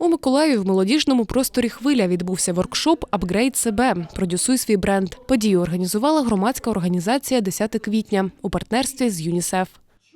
У Миколаєві в молодіжному просторі хвиля відбувся воркшоп Апгрейд себе. Продюсуй свій бренд. Подію організувала громадська організація 10 квітня у партнерстві з ЮНІСЕФ.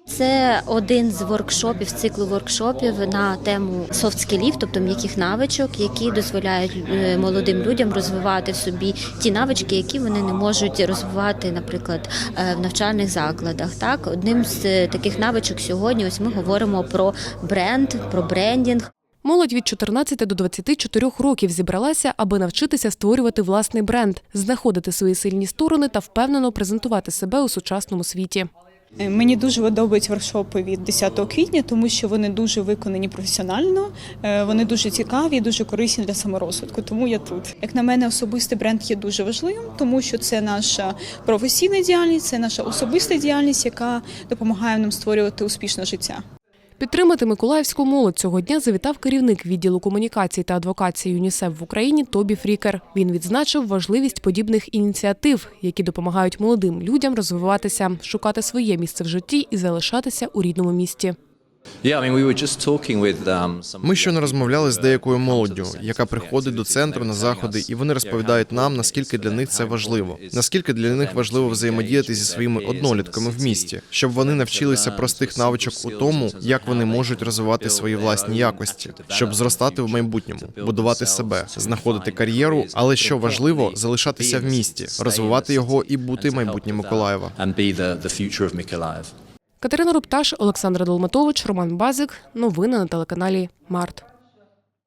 Це один з воркшопів циклу воркшопів на тему софт-скілів, тобто м'яких навичок, які дозволяють е, молодим людям розвивати в собі ті навички, які вони не можуть розвивати, наприклад, е, в навчальних закладах. Так, одним з таких навичок сьогодні ось ми говоримо про бренд, про брендінг. Молодь від 14 до 24 років зібралася, аби навчитися створювати власний бренд, знаходити свої сильні сторони та впевнено презентувати себе у сучасному світі. Е, Мені дуже подобаються воркшопи від 10 квітня, тому що вони дуже виконані професіонально, е, вони дуже цікаві, дуже корисні для саморозвитку. Тому я тут. Як на мене, особистий бренд є дуже важливим, тому що це наша професійна діяльність, це наша особиста діяльність, яка допомагає нам створювати успішне життя. Підтримати миколаївську молодь цього дня завітав керівник відділу комунікацій та адвокації ЮНІСЕФ в Україні Тобі Фрікер. Він відзначив важливість подібних ініціатив, які допомагають молодим людям розвиватися, шукати своє місце в житті і залишатися у рідному місті. Um. Ми щойно розмовляли з деякою молоддю, яка приходить до центру на заходи, і вони розповідають нам, наскільки для них це важливо, наскільки для них важливо взаємодіяти зі своїми однолітками в місті, щоб вони навчилися простих навичок у тому, як вони можуть розвивати свої власні якості, щоб зростати в майбутньому, будувати себе, знаходити кар'єру, але що важливо, залишатися в місті, розвивати його і бути майбутнім Миколаєва. Катерина Рупташ, Олександр Долматович, Роман Базик. Новини на телеканалі Март.